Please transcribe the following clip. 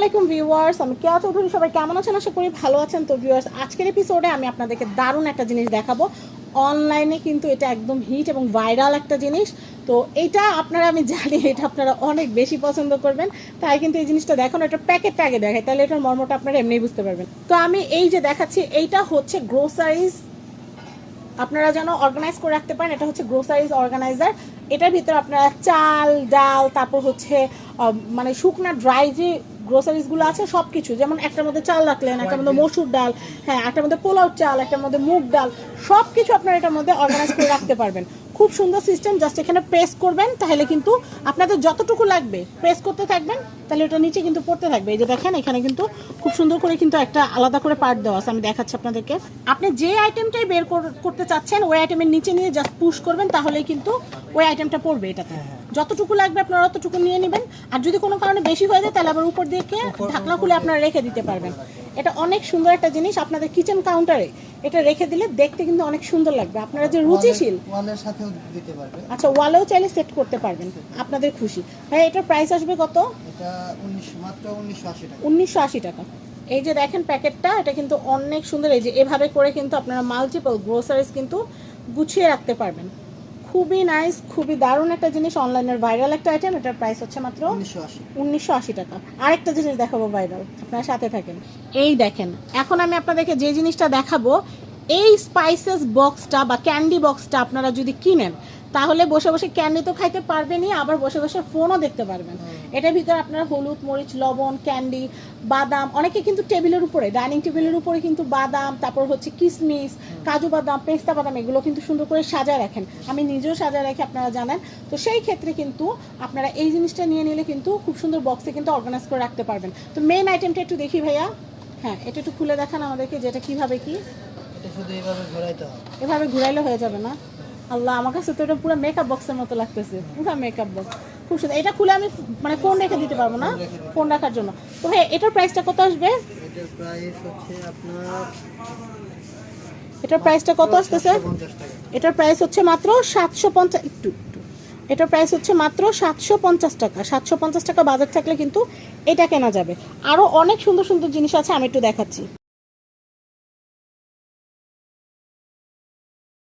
আলাইকুম ভিউয়ার্স, আমি কেয়া চৌধুরী, সবাই কেমন আছেন? আশা করি ভালো আছেন। তো ভিউয়ার্স, আজকের এপিসোডে আমি আপনাদেরকে দারুণ একটা জিনিস দেখাবো। অনলাইনে কিন্তু এটা একদম হিট এবং ভাইরাল একটা জিনিস। তো এটা আপনারা, আমি জানি এটা আপনারা অনেক বেশি পছন্দ করবেন। তাই কিন্তু এই জিনিসটা দেখানো, এটা প্যাকেটটা আগে দেখায়। তাহলে এটার মর্মটা আপনারা এমনিই বুঝতে পারবেন। তো আমি এই যে দেখাচ্ছি, এইটা হচ্ছে গ্রোসারিজ আপনারা যেন অর্গানাইজ করে রাখতে পারেন, এটা হচ্ছে গ্রোসারিজ অর্গানাইজার এটার ভিতরে আপনারা চাল, ডাল, তারপর হচ্ছে মানে শুকনা ড্রাই যে গ্রোসারিজগুলো আছে সব কিছু যেমন একটার মধ্যে চাল রাখলেন একটার মধ্যে মসুর ডাল হ্যাঁ একটার মধ্যে পোলাও চাল একটার মধ্যে মুগ ডাল সব কিছু আপনারা এটার মধ্যে অর্গানাইজ করে রাখতে পারবেন। খুব সুন্দর সিস্টেম জাস্ট এখানে প্রেস করবেন তাহলে কিন্তু আপনাদের যতটুকু লাগবে প্রেস করতে থাকবেন তাহলে ওটা নিচে কিন্তু পড়তে থাকবে। এই যে দেখেন এখানে কিন্তু খুব সুন্দর করে কিন্তু একটা আলাদা করে পার্ট দেওয়া আছে আমি দেখাচ্ছি আপনাদেরকে। আপনি যে আইটেমটাই বের কর- করতে চাচ্ছেন ওই আইটেমের নিচে নিয়ে জাস্ট পুশ করবেন তাহলেই কিন্তু ওই আইটেমটা পড়বে এটাতে। যতটুকু লাগবে আপনারা অতটুকু নিয়ে নেবেন। আর যদি কোনো কারণে বেশি হয়ে যায় তাহলে আবার উপর দিয়ে ঢাকনা খুলে আপনারা রেখে দিতে পারবেন। এটা অনেক সুন্দর একটা জিনিস আপনাদের কিচেন কাউন্টারে এটা রেখে দিলে দেখতে কিন্তু অনেক সুন্দর লাগবে। আপনারা যে রুচিশীল। ওয়ালের সাথেও দিতে পারবেন আচ্ছা ওয়ালেও চাইলে সেট করতে পারবেন। আপনাদের খুশি। ভাই এটার প্রাইস আসবে কত? এটা উনিশ মাত্র উনিশশো আশি টাকা। উনিশশো আশি টাকা। এই যে দেখেন প্যাকেটটা এটা কিন্তু অনেক সুন্দর। এই যে এভাবে করে কিন্তু আপনারা মাল্টিপল গ্রোসারিজ কিন্তু গুছিয়ে রাখতে পারবেন। খুবই নাইস খুবই দারুণ একটা জিনিস অনলাইনের ভাইরাল একটা আইটেম এটার প্রাইস হচ্ছে মাত্র উনিশশো আশি। টাকা। আরেকটা জিনিস দেখাবো ভাইরাল আপনার সাথে থাকেন। এই দেখেন এখন আমি আপনাদেরকে যে জিনিসটা দেখাবো এই স্পাইসেস বক্সটা বা ক্যান্ডি বক্সটা আপনারা যদি কিনেন তাহলে বসে বসে ক্যান্ডি তো খাইতে পারবেনই আবার বসে বসে ফোনও দেখতে পারবেন। এটার ভিতরে আপনার হলুদ মরিচ লবণ ক্যান্ডি বাদাম অনেকে কিন্তু টেবিলের উপরে ডাইনিং টেবিলের উপরে কিন্তু বাদাম তারপর হচ্ছে কিশমিশ কাজু বাদাম পেস্তা বাদাম এগুলো কিন্তু সুন্দর করে সাজায় রাখেন। আমি নিজেও সাজায় রাখি আপনারা জানেন। তো সেই ক্ষেত্রে কিন্তু আপনারা এই জিনিসটা নিয়ে নিলে কিন্তু খুব সুন্দর বক্সে কিন্তু অর্গানাইজ করে রাখতে পারবেন। তো মেন আইটেমটা একটু দেখি ভাইয়া। হ্যাঁ এটা একটু খুলে দেখান আমাদেরকে যেটা কীভাবে কি? এভাবে ঘুরাইলে হয়ে যাবে না? আল্লাহ আমার কাছে তো এটা পুরো মেকআপ বক্সের মতো লাগতেছে। পুরো মেকআপ বক্স খুব সুন্দর। এটা খুলে আমি মানে ফোন রেখে দিতে পারব না? ফোন রাখার জন্য। তো হ্যাঁ এটার প্রাইসটা কত আসবে? এটার প্রাইস হচ্ছে আপনার এটার প্রাইসটা কত আসতেছে? এটার প্রাইস হচ্ছে মাত্র সাতশো পঞ্চাশ একটু একটু। এটার প্রাইস হচ্ছে মাত্র সাতশো পঞ্চাশ টাকা। সাতশো পঞ্চাশ টাকা বাজার থাকলে কিন্তু এটা কেনা যাবে। আরও অনেক সুন্দর সুন্দর জিনিস আছে আমি একটু দেখাচ্ছি।